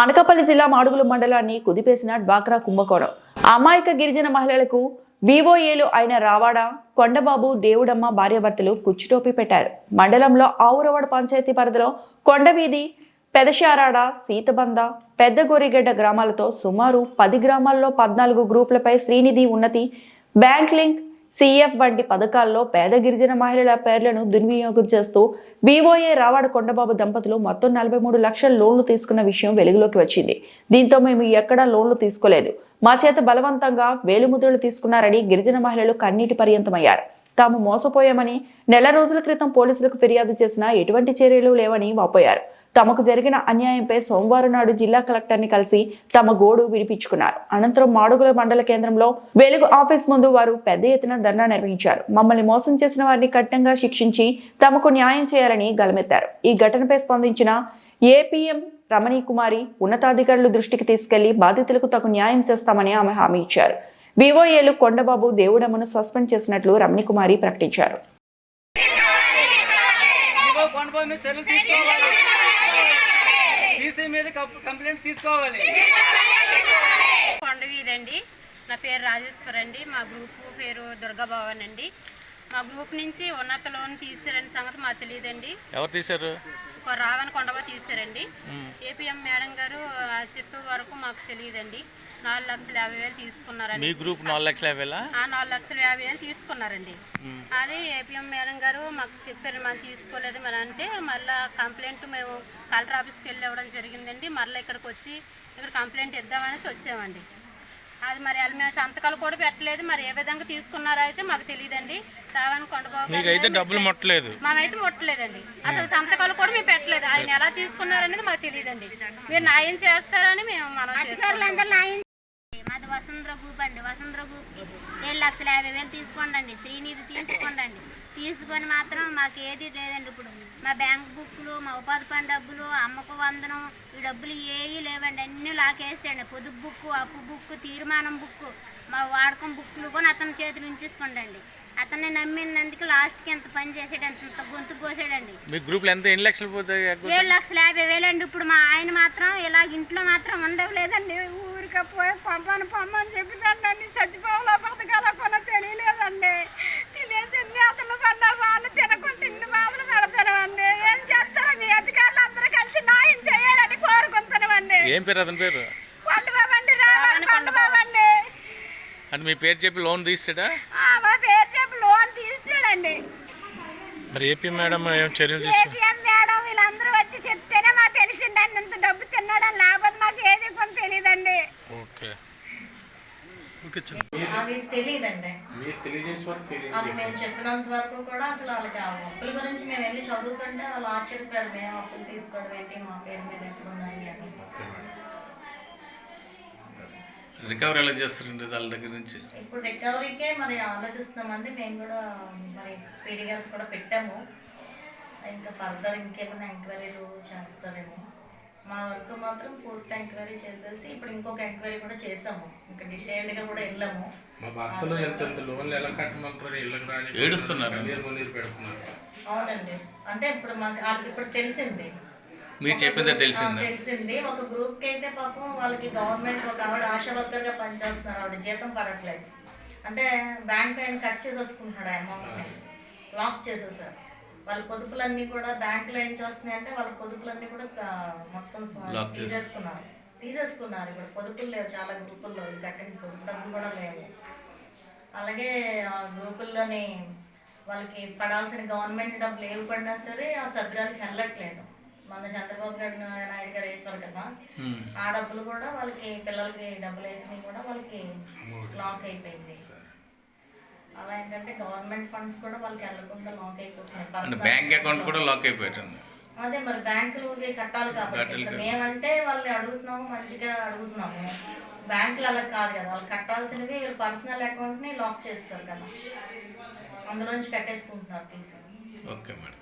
అనకాపల్లి జిల్లా మాడుగుల మండలాన్ని కుదిపేసిన డ్వాక్రా కుంభకోణం. అమాయక గిరిజన మహిళలకు వివోఏలు అయిన రావాడ కొండబాబు దేవుడమ్మ భార్యాభర్తలు కుచ్చుటోపి పెట్టారు. మండలంలో ఆవురవాడ పంచాయతీ పరిధిలో కొండవీధి పెదశారాడ సీతబంద పెద్ద గోరిగడ్డ గ్రామాలతో సుమారు పది గ్రామాల్లో పద్నాలుగు గ్రూపులపై శ్రీనిధి ఉన్నతి బ్యాంక్ లింక్ సిఎఫ్ వంటి పథకాల్లో పేద గిరిజన మహిళల పేర్లను దుర్వినియోగం చేస్తూ బీఓఏ రావాడ కొండబాబు దంపతులు మొత్తం నలభై మూడు లక్షల లోన్లు తీసుకున్న విషయం వెలుగులోకి వచ్చింది. దీంతో మేము ఎక్కడా లోన్లు తీసుకోలేదు. మా చేత బలవంతంగా వేలుముద్రలు తీసుకున్నారని గిరిజన మహిళలు కన్నీటి పర్యంతమయ్యారు. తాము మోసపోయామని నెల రోజుల క్రితం పోలీసులకు ఫిర్యాదు చేసినా ఎటువంటి చర్యలు లేవని వాపోయారు. తమకు జరిగిన అన్యాయంపై సోమవారం నాడు జిల్లా కలెక్టర్ని కలిసి తమ గోడు విడిపించుకున్నారు. అనంతరం మాడుగుల మండల కేంద్రంలో వెలుగు ఆఫీస్ ముందు వారు పెద్ద ఎత్తున ధర్నా నిర్వహించారు. మమ్మల్ని మోసం చేసిన వారిని కఠినంగా శిక్షించి తమకు న్యాయం చేయాలని గలమెత్తారు. ఈ ఘటనపై స్పందించిన ఏపీఎం రమణీ కుమారి ఉన్నతాధికారులు దృష్టికి తీసుకెళ్ళి బాధితులకు తగు న్యాయం చేస్తామని ఆమె హామీ ఇచ్చారు. వివోఏలు కొండబాబు దేవుడమ్మను సస్పెండ్ చేసినట్లు రమణి కుమారి ప్రకటించారు సీసీ మీద కంప్లైంట్ తీసుకోవాలి. నా పేరు రాజేశ్వర్ అండి. మా గ్రూప్ పేరు దుర్గాభవన్ అండి. మా గ్రూప్ నుంచి ఉన్నత లోన్ తీసారని సంగతి మాకు తెలియదండి. ఎవరు తీశారు? ఒక రావణ కొండవ తీసారండి ఏపీఎం మేడం గారు ఆ చెప్పే వరకు మాకు తెలియదండి. నాలుగు లక్షల యాభై వేలు మీ తీసుకున్నారండి గ్రూప్ నాలుగు లక్షల యాభైలా ఆ నాలుగు లక్షల యాభై వేలు తీసుకున్నారండి. అది ఏపీఎం మేడం గారు మాకు చెప్పారు మనం తీసుకోలేదు మరి అంటే మళ్ళీ కంప్లైంట్ మేము కలెక్టర్ ఆఫీస్కి వెళ్ళి ఇవ్వడం జరిగిందండి. మళ్ళీ ఇక్కడికి వచ్చి ఇక్కడ కంప్లైంట్ ఇద్దామనేసి వచ్చామండి. అది మరి వాళ్ళు మేము సంతకాలు కూడా పెట్టలేదు. మరి ఏ విధంగా తీసుకున్నారో అయితే మాకు తెలియదండి. రావణ కొండబాబు మీకైతే డబ్బులు ముట్టలేదు. మేమైతే ముట్టలేదండి. అసలు సంతకాలు కూడా మేము పెట్టలేదు. ఆయన ఎలా తీసుకున్నారనేది మాకు తెలియదండి. మీరు న్యాయం చేస్తారని మేము మనం మాది వసుంధర గ్రూప్ అండి వసుంధర గ్రూప్కి ఏడు లక్షల యాభై వేలు తీసుకోండి అండి శ్రీనిధి తీసుకోండి అండి తీసుకొని మాత్రం మాకు ఏది లేదండి ఇప్పుడు. మా బ్యాంక్ బుక్లు మా ఉపాధి పని డబ్బులు అమ్మకు వందనం ఈ డబ్బులు ఏవి లేవండి అన్నీ లాకేసాడు పొదుపు బుక్ అప్పు బుక్ తీర్మానం బుక్ మా వాడకం బుక్లు కూడా అతని చేతులు ఉంచేసుకోండి అండి అతన్ని నమ్మినందుకు లాస్ట్కి ఎంత పని చేసాడు ఎంత గొంతు కోసాడండి. మీ గ్రూప్లో ఎంత ఎన్ని లక్షలు పోతాయి? ఏడు లక్షల యాభై వేలండి ఇప్పుడు మా ఆయన మాత్రం ఇలా ఇంట్లో మాత్రం ఉండలేదండి. ఊరికే పోయి పంపని పంపని చెప్పినండి చచ్చిపోవాలో బతకాలో కొన తెలియలేదండి. తినేసింది అతను పడ్డ వాళ్ళు తినకుండా ఇన్ని బాధలు పెడతానండి ఏం చేస్తారో? మీ అధికారులు అందరూ కలిసి న్యాయం చేయాలని కోరుకుంటున్నామండి. ఏం పేరు అతని పేరు? కొండబాబండి రావాలి కొండబాబండి అంటే మీ పేరు చెప్పి లోన్ తీస్తాడా? ఆ, మా పేరు చెప్పి లోన్ తీసాడండి మరి ఏపీ మేడం ఏం చర్యలు తీసుకు ఏపీఎం మేడం వీళ్ళందరూ వచ్చి చెప్తేనే మాకు తెలిసిందండి ఇంత డబ్బు తిన్నాడని లేకపోతే మాకు ఏది కొని తెలియదండి ఓకే అది తెలియదండి మీరు తెలియజేసి వరకు తెలియదు. అది మేము చెప్పినంత వరకు కూడా అసలు వాళ్ళకి ఆ అప్పుల గురించి మేము వెళ్ళి చదువుతుంటే వాళ్ళు ఆశ్చర్యపోయారు. మేము అప్పులు తీసుకోవడం ఏంటి? మా పేరు మీద ఎక్కడ ఉన్నాయి అని రికవరీ ఎలా చేస్తారండి వాళ్ళ దగ్గర నుంచి? ఇప్పుడు రికవరీకే మరి ఆలోచిస్తున్నామండి. మేము కూడా మరి పీడి గారికి కూడా పెట్టాము. ఇంకా ఫర్దర్ ఇంకేమైనా ఎంక్వైరీలు చేస్తారేమో. మా వరకు మాత్రం పూర్తి ఎంక్వైరీ చేసేసి ఇప్పుడు ఇంకొక ఎంక్వైరీ కూడా చేసాము. ఇంకా డీటెయిల్డ్గా కూడా వెళ్ళాము. మా భర్తలు ఎంత ఎంత లోన్లు ఎలా కట్టమంటారు ఇళ్ళకి రాని ఏడుస్తున్నారు. నీరు పెడుతున్నారు. అవునండి. అంటే ఇప్పుడు మాకు వాళ్ళకి ఇప్పుడు తెలిసింది. మీరు చెప్పిందే తెలిసిందా. తెలిసింది. ఒక గ్రూప్కి అయితే పాపం వాళ్ళకి గవర్నమెంట్ ఒక ఆవిడ ఆశా వర్కర్గా పనిచేస్తున్నారు. ఆవిడ జీతం పడట్లేదు. అంటే బ్యాంక్ ఆయన కట్ చేసేసుకుంటున్నాడు అమౌంట్ లాక్ చేసేసారు. వాళ్ళ పొదుపులన్నీ కూడా బ్యాంకులో ఏం చేస్తున్నాయి అంటే వాళ్ళ పొదుపులన్నీ కూడా మొత్తం తీసేసుకున్నారు. తీసేసుకున్నారు ఇప్పుడు. పొదుపులు లేవు చాలా గ్రూపుల్లో. కట్టిన పొదుపు డబ్బులు కూడా లేవు. అలాగే ఆ గ్రూపుల్లోని వాళ్ళకి పడాల్సిన గవర్నమెంట్ డబ్బులు ఏవి పడినా సరే ఆ సభ్యురాలకి వెళ్ళట్లేదు. మన చంద్రబాబు గారు నాయుడు గారు వేస్తారు కదా. ఆ డబ్బులు కూడా వాళ్ళకి పిల్లలకి డబ్బులు వేసినవి కూడా వాళ్ళకి లాక్ అయిపోయింది. అలా ఏంటంటే గవర్నమెంట్ ఫండ్స్ కూడా వాళ్ళకి వెళ్ళకుండా లాక్ అయిపోతున్నాయి. బ్యాంక్ అకౌంట్ కూడా లాక్ అయిపోయాడు అదే మరి బ్యాంకులు కట్టాలి కాబట్టి. మేమంటే వాళ్ళని అడుగుతున్నాము మంచిగా అడుగుతున్నాము. బ్యాంకులు అలా కాదు కదా వాళ్ళు కట్టాల్సినవి వీళ్ళ పర్సనల్ అకౌంట్ని లాక్ చేస్తారు కదా. అందులోంచి కట్టేసుకుంటున్నారు తీసి. Okay madam.